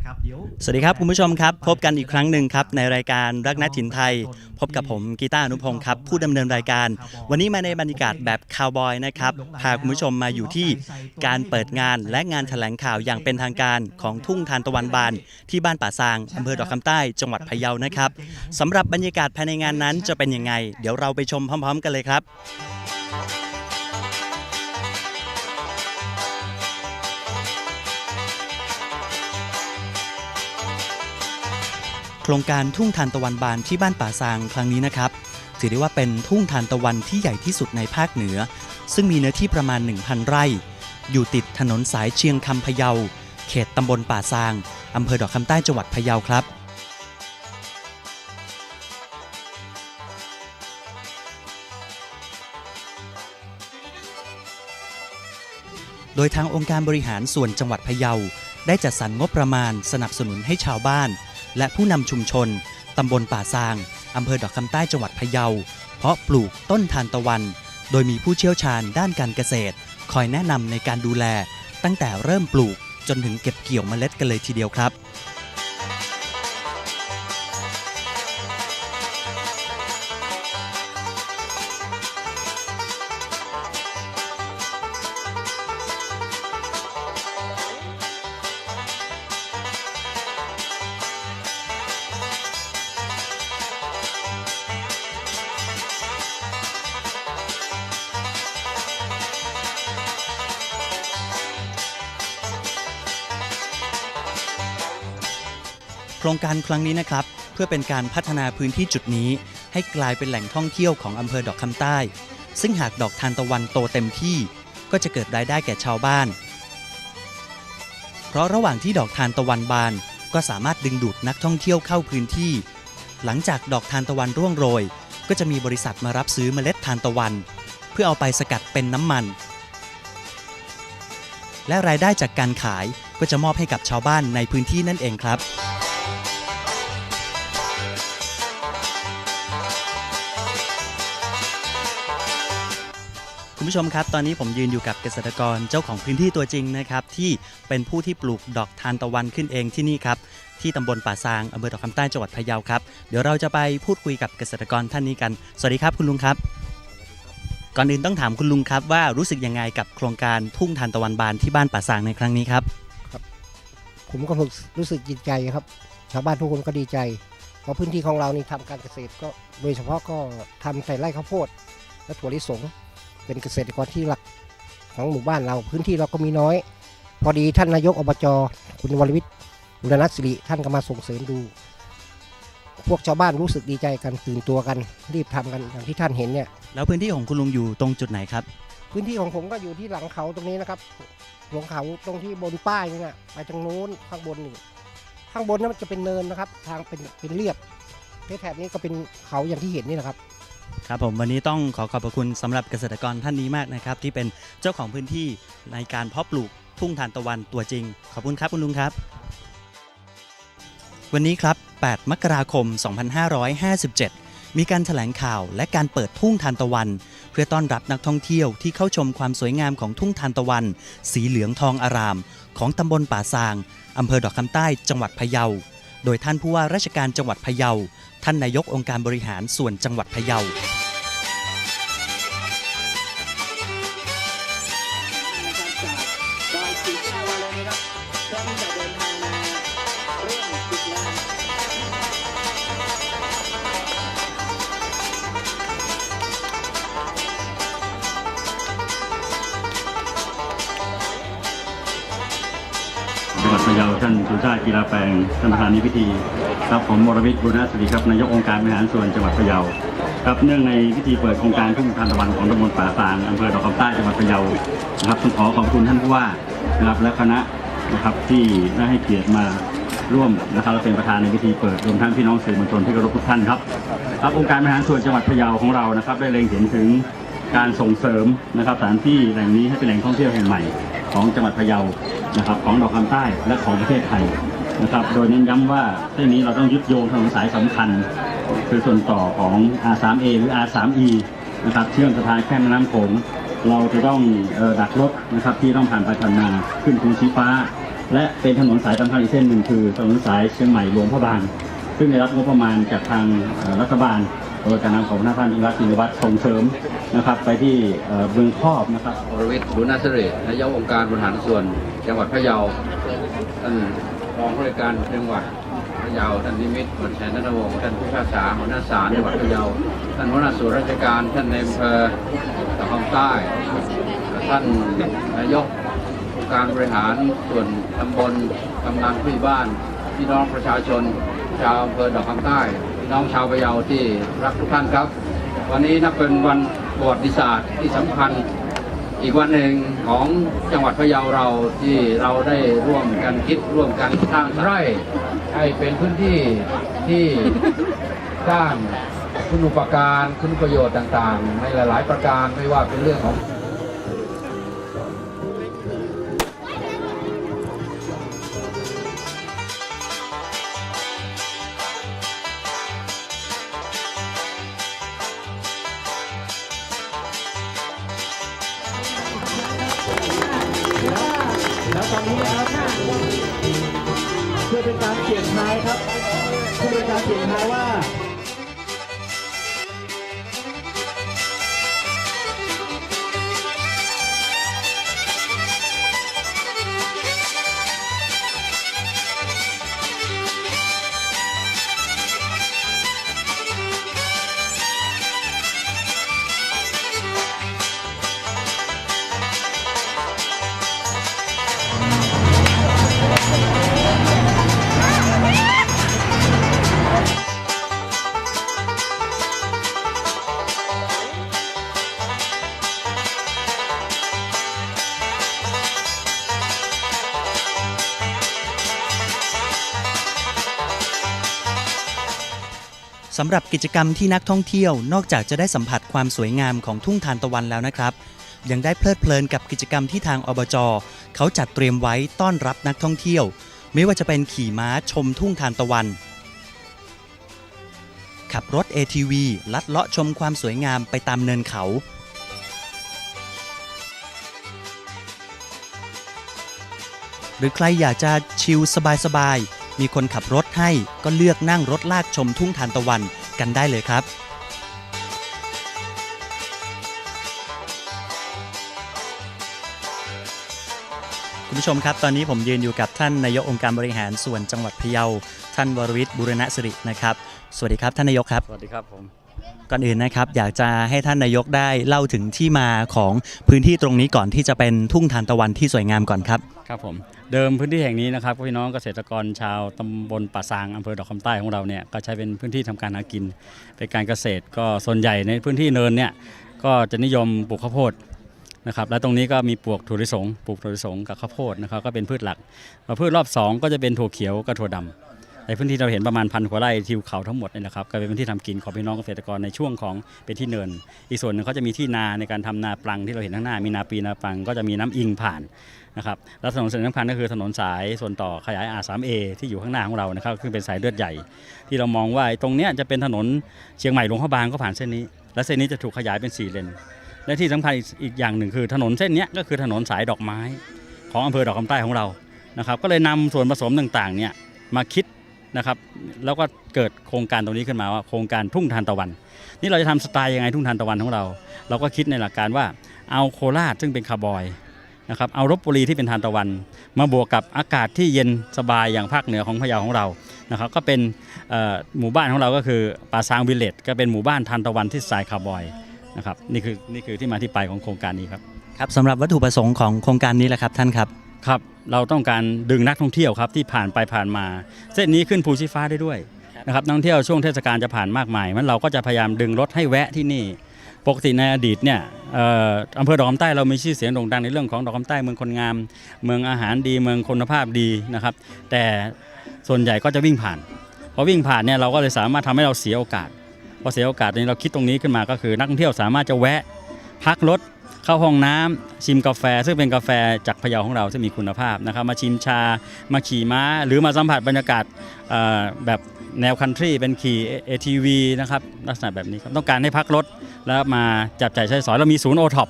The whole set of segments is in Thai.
นะครับเดี๋ยวสวัสดีครับคุณผู้ชมครับ พบกันอีกครั้งหนึ่งครับในรายการรักนัดถิ่นไทย พบกับผมกีตาร์อนุพงศ์ครับผู้ดำเนินรายการ วันนี้มาในบรรยากาศแบบคาวบอยนะครับพาคุณผู้ชมมาอยู่ที่การเปิดงานและงานแถลงข่าวอย่างเป็นทางการของทุ่งทานตะวันบาน ที่บ้านป่าซางอำเภอดอกคำใต้จังหวัดพะเยานะครับสำหรับบรรยากาศภายในงานนั้นจะเป็นยังไง เดี๋ยวเราไปชมพร้อม ๆ กันเลยครับ ครงการทุ่งทานตะวันบานที่บ้านป่าซางครั้งนี้นะครับ ถือได้ว่าเป็นทุ่งทานตะวันที่ใหญ่ที่สุดในภาคเหนือ ซึ่งมีเนื้อที่ประมาณ 1,000 ไร่ อยู่ติดถนนสายเชียงคำพะเยา เขตตำบลป่าซางอำเภอดอกคำใต้จังหวัดพะเยาครับโดยทางองค์การบริหารส่วนจังหวัดพะเยา ได้จัดสรรงบประมาณสนับสนุนให้ชาวบ้าน และผู้นำชุมชน ตำบลป่าซาง อำเภอดอกคำใต้จังหวัดพะเยา เพาะปลูกต้นทานตะวัน โดยมีผู้เชี่ยวชาญด้านการเกษตร คอยแนะนำในการดูแล ตั้งแต่เริ่มปลูกจนถึงเก็บเกี่ยวเมล็ดกันเลยทีเดียวครับ โครงการครั้งนี้นะครับ เพื่อเป็นการพัฒนาพื้นที่จุดนี้ ให้กลายเป็นแหล่งท่องเที่ยวของอำเภอดอกคำใต้ ซึ่งหากดอกทานตะวันโตเต็มที่ ก็จะเกิดรายได้แก่ชาวบ้าน เพราะระหว่างที่ดอกทานตะวันบาน ก็สามารถดึงดูดนักท่องเที่ยวเข้าพื้นที่ หลังจากดอกทานตะวันร่วงโรย ก็จะมีบริษัทมารับซื้อเมล็ดทานตะวัน เพื่อเอาไปสกัดเป็นน้ำมัน และรายได้จากการขายก็จะมอบให้กับชาวบ้านในพื้นที่นั่นเองครับ ผู้ชมครับ ตอนนี้ผมยืนอยู่กับเกษตรกรเจ้าของพื้นที่ตัวจริงนะครับ ที่เป็นผู้ที่ปลูกดอกทานตะวันขึ้นเองที่นี่ครับ ที่ตำบลป่าซางอำเภอดอกคำใต้จังหวัดพะเยาครับ เดี๋ยวเราจะไปพูดคุยกับเกษตรกรท่านนี้กัน สวัสดีครับคุณลุงครับ ก่อนอื่นต้องถามคุณลุงครับว่ารู้สึกยังไงกับโครงการทุ่งทานตะวันบานที่บ้านป่าซางในครั้งนี้ครับ ผมก็รู้สึกดีใจครับ ชาวบ้านทุกคนก็ดีใจ เพราะพื้นที่ของเรานี่ทำการเกษตรก็โดยเฉพาะก็ทำแต่ไร่ข้าวโพดและถั่วลิสง เป็นเกษตรกรที่หลักของหมู่บ้านเราพื้นที่เราก็มีน้อย พอดีท่านนายกอบจคุณวรวิทย์บุรณัสิริท่านก็มาส่งเสริมดู พวกชาวบ้านรู้สึกดีใจกันตื่นตัวกัน รีบทำกันอย่างที่ท่านเห็นเนี่ยแล้วพื้นที่ของคุณลุงอยู่ตรงจุดไหนครับ พื้นที่ของผมก็อยู่ที่หลังเขาตรงนี้นะครับหลงเขาตรงที่บนป้ายนี่นะไปทางโน้นข้างบนนี่ข้างบนนั้นมันจะเป็นเนินนะครับ ทางเป็นเป็นเรียบแถบนี้ก็เป็นเขาอย่างที่เห็นนี่แหละครับ ครับผมวันนี้ต้องขอขอบพระคุณสำหรับเกษตรกรท่านนี้มากนะครับ ที่เป็นเจ้าของพื้นที่ในการเพาะปลูกทุ่งทานตะวันตัวจริง ขอบคุณครับคุณลุงครับ วันนี้ครับ 8 มกราคม 2557 มีการแถลงข่าวและการเปิดทุ่งทานตะวัน เพื่อต้อนรับนักท่องเที่ยวที่เข้าชมความสวยงามของทุ่งทานตะวัน สีเหลืองทองอาราม ของตำบลป่าซางอำเภอดอกคำใต้จังหวัดพะเยา โดยท่านผู้ว่าราชการจังหวัดพะเยา ท่านนายกองค์การบริหารส่วนจังหวัดพะเยาาท่านสุชาติกีฬาแปลงท่านประธานในพิธีครับผมวรวิทย์บุญนาสิริครับนายกองค์การบริหารส่วนจังหวัดพะเยาครับเนื่องในพิธีเปิดโครงการทุ่งทานตะวันของตำบลป่าซางอำเภอดอกคำใต้จังหวัดพะเยานะครับต้องขอขอบคุณท่านผู้ว่านะครับและคณะนะครับที่ได้ให้เกียรติมาร่วมนะครับและเป็นประธานในพิธีเปิดรวมทั้งพี่น้องสื่อมวลชนที่เคารพทุกท่านครับครับองค์การบริหารส่วนจังหวัดพะเยาของเรานะครับ ได้เล็งเห็นถึงการส่งเสริมนะครับสถานที่แหล่งนี้ให้เป็นแหล่งท่องเที่ยวแห่งใหม่ ของจังหวัดพะเยานะครับ ของดอกคำใต้และของประเทศไทยนะครับ โดยเน้นย้ำว่าเส้นนี้เราต้องยึดโยงถนนสายสำคัญ คือส่วนต่อของ R3A หรือ R3E นะครับเชื่อมสะพานแค่มน้ำโขงเราจะต้องออดักรถนะครับที่ต้องผ่านไปผ่านมาขึ้นภูชีฟ้า และเป็นถนนสายสำคัญอีกเส้นหนึ่งคือถนนสายเชียงใหม่หลวงพระบาง ซึ่งได้รับงบประมาณจากทางรัฐบาล โดยการนำของท่านอิรัตน์อินวัตส่งเสริมนะครับ ไปที่เมืองครอบนะครับวรวิทย์บุญนาเสรินายกองค์การบริหารส่วนจังหวัดพะเยาท่านรองผู้ราชการจังหวัดพะเยาท่านนิมิตรบุญชัยนันทวงศ์ท่านผู้พิพากษาหัวหน้าศาลจังหวัดพะเยาท่านหัวหน้าส่วนราชการท่านในอำเภอตะคองใต้ท่านนายกองค์การบริหารส่วนตำบลกำนันผู้บ้านพี่น้องประชาชนชาวอำเภอดอกคำใต้ น้องชาวพะเยาที่รักทุกท่านครับ วันนี้นับเป็นวันประวัติศาสตร์ที่สำคัญ อีกวันหนึ่งของจังหวัดพะเยาเราที่เราได้ร่วมกันคิดร่วมกันสร้างไร่ให้เป็นพื้นที่ที่สร้างคุณอุปการคุณประโยชน์ต่างๆ ในหลาย ๆ ประการไม่ว่าเป็นเรื่องของ สำหรับกิจกรรมที่นักท่องเที่ยวนอกจากจะได้สัมผัสความสวยงามของทุ่งทานตะวันแล้วนะครับ ยังได้เพลิดเพลินกับกิจกรรมที่ทางอบจ เขาจัดเตรียมไว้ต้อนรับนักท่องเที่ยว ไม่ว่าจะเป็นขี่ม้าชมทุ่งทานตะวัน ขับรถ ATV ลัดเลาะชมความสวยงามไปตามเนินเขา หรือใครอยากจะชิลสบายๆ มีคนขับรถให้ก็เลือกนั่งรถลากชมทุ่งทานตะวันกันได้เลยครับ คุณผู้ชมครับ ตอนนี้ผมยืนอยู่กับท่านนายกองค์การบริหารส่วนจังหวัดพะเยา ท่านวรวิทย์บุรณสิรินะครับ สวัสดีครับท่านนายกครับ สวัสดีครับผมก่อนอื่นนะครับอยากจะให้ท่านนายกได้เล่าถึงที่มาของพื้นที่ตรงนี้ก่อนที่จะเป็นทุ่งทานตะวันที่สวยงามก่อนครับ ครับผม เดิมพื้นที่แห่งนี้นะครับพี่น้องเกษตรกรชาวตำบลป่าซางอำเภอดอกคำใต้ของเราเนี่ยก็ใช้เป็นพื้นที่ทำการหากินเป็นการเกษตรก็ส่วนใหญ่ในพื้นที่เนินเนี่ยก็จะนิยมปลูกข้าวโพดนะครับและตรงนี้ก็มีปลูกถั่วลิสงปลูกถั่วลิสงกับข้าวโพดนะครับก็เป็นพืชหลักแล้วพืชรอบสองก็จะเป็นถั่วเขียวกับถั่วดำ ในพื้นที่เราเห็นประมาณพันกว่าไร่ทิวเขาทั้งหมดเนี่ยนะครับก็เป็นพื้นที่ทำกินของพี่น้องเกษตรกรในช่วงของเป็นที่เนิน อีกส่วนหนึ่งเขาจะมีที่นาในการทำนาปลังที่เราเห็นข้างหน้ามีนาปีนาปลังก็จะมีน้ำอิงผ่านนะครับแล้วถนนเส้นสำคัญก็คือถนนสายส่วนต่อขยาย R3A ที่อยู่ข้างหน้าของเรานะครับคือเป็นสายเลือดใหญ่ ที่เรามองว่าตรงนี้จะเป็นถนนเชียงใหม่หลวงพระบางก็ผ่านเส้นนี้ และเส้นนี้จะถูกขยายเป็น4เลนและที่สำคัญอีกอย่างหนึ่งคือถนนเส้นนี้ก็คือถนนสายดอกไม้ ของอำเภอดอกคำใต้ของเรานะครับก็เลยนำส่วนผสมต่างๆเนี่ยมาคิด นะครับแล้วก็เกิดโครงการตรงนี้ขึ้นมาว่าโครงการทุ่งทานตะวัน นี่เราจะทำสไตล์ยังไงทุ่งทานตะวันของเรา เราก็คิดในหลักการว่าเอาโคราชซึ่งเป็นคาร์บอยนะครับเอารบบุรีที่เป็นทานตะวัน มาบวกกับอากาศที่เย็นสบายอย่างภาคเหนือของพะเยาของเรานะครับก็เป็นเอ่อหมู่บ้านของเราก็คือป่าซางวิลเลจก็เป็นหมู่บ้านทานตะวันที่สายคาร์บอยนะครับนี่คือนี่คือที่มาที่ไปของโครงการนี้ครับครับสำหรับวัตถุประสงค์ของโครงการนี้แหละครับท่านครับครับ เราต้องการดึงนักท่องเที่ยวครับที่ผ่านไปผ่านมา เส้นนี้ขึ้นภูชีฟ้าได้ด้วยนะครับนักท่องเที่ยวช่วงเทศกาลจะผ่านมากมายมันเราก็จะพยายามดึงรถให้แวะที่นี่ ปกติในอดีตเนี่ยเอ่ออำเภอดอกคำใต้เรามีชื่อเสียงโด่งดังในเรื่องของดอกคำใต้เมืองคนงาม เมืองอาหารดีเมืองคุณภาพดีนะครับ แต่ส่วนใหญ่ก็จะวิ่งผ่านพอวิ่งผ่านเนี่ยเราก็เลยสามารถทำให้เราเสียโอกาสพอเสียโอกาสนี้เราคิดตรงนี้ขึ้นมาก็คือ นักท่องเที่ยวสามารถจะแวะพักรถ เข้าห้องน้ำชิมกาแฟ ซึ่งเป็นกาแฟจากพะเยาของเราที่มีคุณภาพนะครับ มาชิมชามาขี่ม้า หรือมาสัมผัสบรรยากาศแบบแนวคันทรีเป็นขี่ ATV นะครับลักษณะแบบนี้ครับต้องการให้พักรถแล้วมาจับจ่ายใช้สอยเรามีศูนย์โอท็อป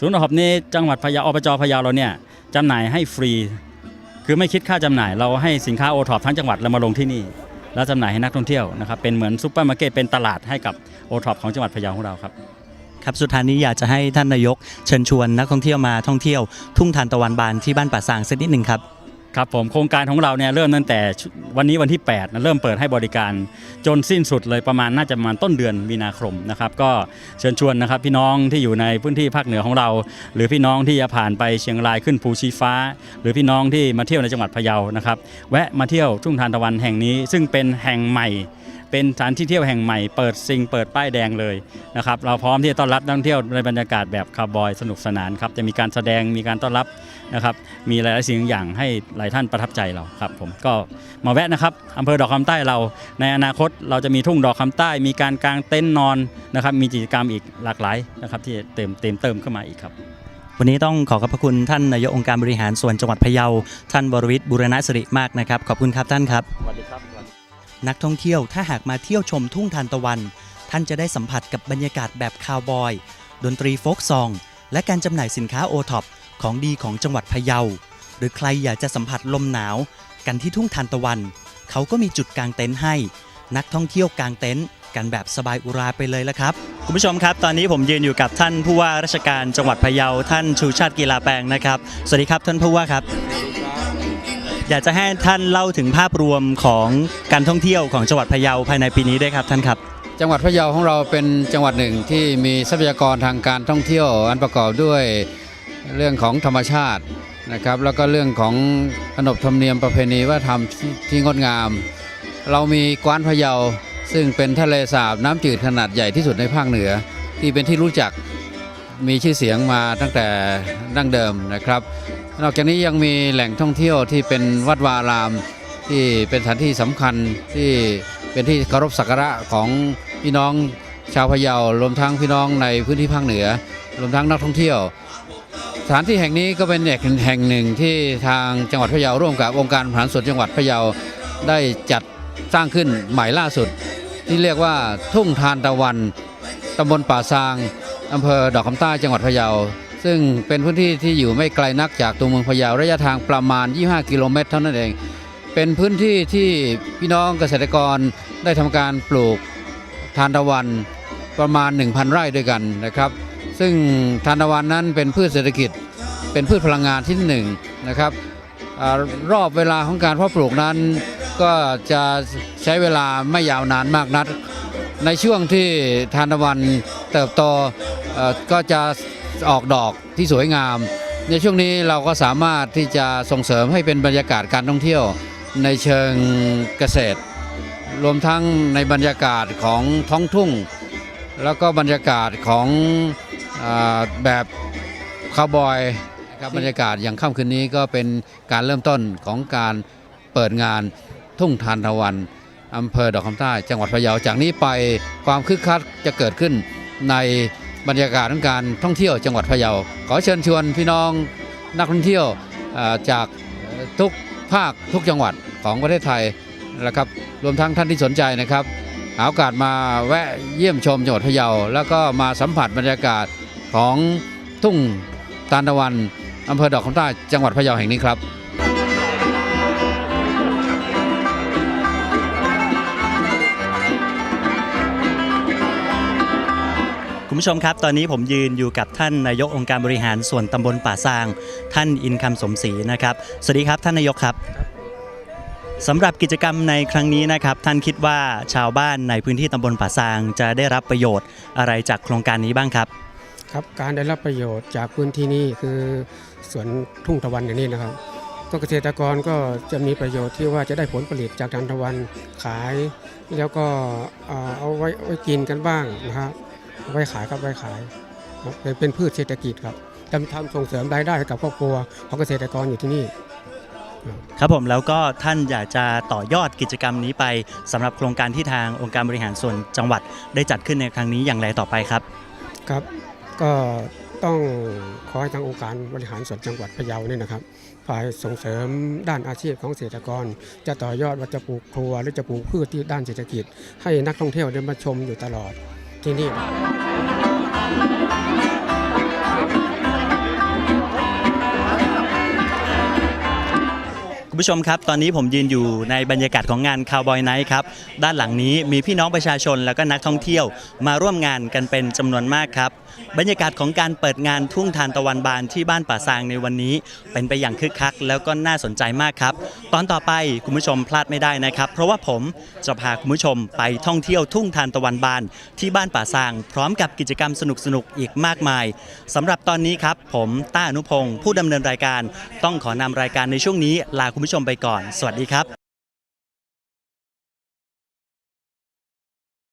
ศูนย์โอท็อปนี้จังหวัดพะเยาอบจพะเยาเราเนี่ยจำหน่ายให้ฟรี คือไม่คิดค่าจำหน่าย เราให้สินค้าโอท็อปทั้งจังหวัดเรามาลงที่นี่ แล้วจำหน่ายให้นักท่องเที่ยวนะครับเป็นเหมือนซูเปอร์มาร์เก็ตเป็นตลาดให้กับโอท็อปของจังหวัดพะเยาของเราครับ ครับสุดท้ายนี้อยากจะให้ท่านนายกเชิญชวนนักท่องเที่ยวมาท่องเที่ยว ทุ่งทานตะวันบานที่บ้านป่าซางสักนิดหนึ่งครับครับผมโครงการของเราเนี่ยเริ่มตั้งแต่วันนี้วันที่8นะเริ่มเปิดให้บริการจนสิ้นสุดเลยประมาณน่าจะประมาณต้นเดือนมีนาคมนะครับก็เชิญชวนนะครับพี่น้องที่อยู่ในพื้นที่ภาคเหนือของเรา หรือพี่น้องที่จะผ่านไปเชียงรายขึ้นภูชีฟ้า หรือพี่น้องที่มาเที่ยวในจังหวัดพะเยานะครับแวะมาเที่ยวทุ่งทานตะวันแห่งนี้ ซึ่งเป็นแห่งใหม่ เป็นสถานที่เที่ยวแห่งใหม่เปิดซิงเปิดป้ายแดงเลยนะครับเราพร้อมที่จะต้อนรับนักท่องเที่ยวในบรรยากาศแบบคาร์บอยสนุกสนานครับจะมีการแสดงมีการต้อนรับนะครับมีหลายๆสิ่งอย่างให้หลายท่านประทับใจเราครับผมก็มาแวะนะครับอำเภอดอกคำใต้เราในอนาคตเราจะมีทุ่งดอกคำใต้ มีการกางเต็นท์นอนนะครับมีกิจกรรมอีกหลากหลายนะครับที่เต็มเต็มเติมเข้ามาอีกครับวันนี้ต้องขอขอบพระคุณท่านนายกองค์การบริหารส่วนจังหวัดพะเยา ท่านบรวิทย์บุรณสิริมากนะครับ ขอบคุณครับท่านครับ สวัสดีครับ นักท่องเที่ยวถ้าหากมาเที่ยวชมทุ่งทานตะวัน ท่านจะได้สัมผัสกับบรรยากาศแบบคาวบอย ดนตรีโฟกซอง และการจำหน่ายสินค้าโอท็อปของดีของจังหวัดพะเยา หรือใครอยากจะสัมผัสลมหนาว กันที่ทุ่งทานตะวัน เขาก็มีจุดกางเต็นท์ให้ นักท่องเที่ยวกางเต็นท์กันแบบสบายอุราไปเลยละครับ คุณผู้ชมครับ ตอนนี้ผมยืนอยู่กับท่านผู้ว่าราชการจังหวัดพะเยาท่านชูชาติกีฬาแปลงนะครับ สวัสดีครับท่านผู้ว่าครับ อยากจะให้ท่านเล่าถึงภาพรวมของการท่องเที่ยวของจังหวัดพะเยาภายในปีนี้ด้วยครับท่านครับ จังหวัดพะเยาของเราเป็นจังหวัดหนึ่งที่มีทรัพยากรทางการท่องเที่ยว อันประกอบด้วยเรื่องของธรรมชาตินะครับ แล้วก็เรื่องของขนบธรรมเนียมประเพณีวัฒนธรรมที่งดงาม เรามีกวานพะเยาซึ่งเป็นทะเลสาบน้ำจืดขนาดใหญ่ที่สุดในภาคเหนือ ที่เป็นที่รู้จักมีชื่อเสียงมาตั้งแต่ดั้งเดิมนะครับ นอกจากนี้ยังมีแหล่งท่องเที่ยวที่เป็นวัดวาอาราม ที่เป็นสถานที่สำคัญที่เป็นที่เคารพสักการะของพี่น้องชาวพะเยารวมทั้งพี่น้องในพื้นที่ภาคเหนือ รวมทั้งนักท่องเที่ยว สถานที่แห่งนี้ก็เป็นแห่งแห่งหนึ่งที่ทางจังหวัดพะเยาร่วมกับองค์การบริหารส่วนจังหวัดพะเยาได้จัดสร้างขึ้นใหม่ล่าสุด ที่เรียกว่าทุ่งทานตะวันตำบลป่าซางอำเภอดอกคำใต้จังหวัดพะเยา ซึ่งเป็นพื้นที่ที่อยู่ไม่ไกลนักจากตัวเมืองพะเยาระยะทางประมาณ 25 กิโลเมตรเท่านั้นเอง เป็นพื้นที่ที่พี่น้องเกษตรกรได้ทำการปลูกทานตะวันประมาณ 1,000 ไร่ด้วยกันนะครับ ซึ่งทานตะวันนั้นเป็นพืชเศรษฐกิจ เป็นพืชพลังงานที่หนึ่งนะครับอรอบเวลาของการเพาะปลูกนั้นก็จะใช้เวลาไม่ยาวนานมากนัก ในช่วงที่ทานตะวันเติบโตก็จะ ออกดอกที่สวยงาม ในช่วงนี้เราก็สามารถที่จะส่งเสริมให้เป็นบรรยากาศการท่องเที่ยวในเชิงเกษตร รวมทั้งในบรรยากาศของท้องทุ่ง แล้วก็บรรยากาศของอแบบคาวบอยครับบรรยากาศอย่างค่ำคืนนี้ก็เป็นการเริ่มต้นของการเปิดงานทุ่งทานตะวันอำเภอดอกคำใต้ จังหวัดพะเยาจากนี้ไปความคึกคักจะเกิดขึ้นใน บรรยากาศของการท่องเที่ยวจังหวัดพะเยา ขอเชิญชวนพี่น้องนักท่องเที่ยวจากทุกภาคทุกจังหวัดของประเทศไทยนะครับรวมทั้งท่านที่สนใจนะครับหาโอกาสมาแวะเยี่ยมชมจังหวัดพะเยา แล้วก็มาสัมผัสบรรยากาศของทุ่งตาลตะวันอำเภอดอกคำใต้จังหวัดพะเยาแห่งนี้ครับ คุณผู้ชมครับ ตอนนี้ผมยืนอยู่กับท่านนายกองค์การบริหารส่วนตำบลป่าซาง ท่านอินคำสมศรีนะครับ สวัสดีครับท่านนายกครับสำหรับกิจกรรมในครั้งนี้นะครับ ท่านคิดว่าชาวบ้านในพื้นที่ตำบลป่าซาง จะได้รับประโยชน์อะไรจากโครงการนี้บ้างครับ ครับการได้รับประโยชน์จากพื้นที่นี้คือสวนทุ่งตะวันอย่างนี้นะครับ ก็เกษตรกรก็จะมีประโยชน์ที่ว่าจะได้ผลผลิตจากทานตะวันขาย แล้วก็เอาไว้ไว้กินกันบ้างนะครับ ไว้ขายครับไว้ขายครับเป็นเป็นพืชเศรษฐกิจครับทำทำส่งเสริมรายได้ให้กับครอบครัวของเกษตรกรอยู่ที่นี่ ครับผมแล้วก็ท่านอยากจะต่อยอดกิจกรรมนี้ไปสำหรับโครงการที่ทางองค์การบริหารส่วนจังหวัดได้จัดขึ้นในครั้งนี้อย่างไรต่อไปครับ ครับก็ต้องขอให้ทางองค์การบริหารส่วนจังหวัดพะเยาเนี่ยนะครับฝ่ายส่งเสริมด้านอาชีพของเกษตรกร จะต่อยอดว่าจะปลูกครัวหรือจะปลูกพืชที่ด้านเศรษฐกิจ ให้นักท่องเที่ยวได้มาชมอยู่ตลอด ที่นี่ค ผู้ชมครับ ตอนนี้ผมยืนอยู่ในบรรยากาศของงานคาวบอยไนท์ครับ ด้านหลังนี้มีพี่น้องประชาชนแล้วก็นักท่องเที่ยวมาร่วมงานกันเป็นจำนวนมากครับ บรรยากาศของการเปิดงานทุ่งทานตะวันบานที่บ้านป่าซางในวันนี้ เป็นไปอย่างคึกคัก แล้วก็น่าสนใจมากครับ ตอนต่อไปคุณผู้ชมพลาดไม่ได้นะครับ เพราะว่าผมจะพาคุณผู้ชมไปท่องเที่ยวทุ่งทานตะวันบานที่บ้านป่าซาง พร้อมกับกิจกรรมสนุกๆอีกมากมายสำหรับตอนนี้ครับผมต้าอนุพงศ์ผู้ดำเนินรายการ ต้องขอนำรายการในช่วงนี้ลาคุณผู้ผู้ชมไปก่อน สวัสดีครับ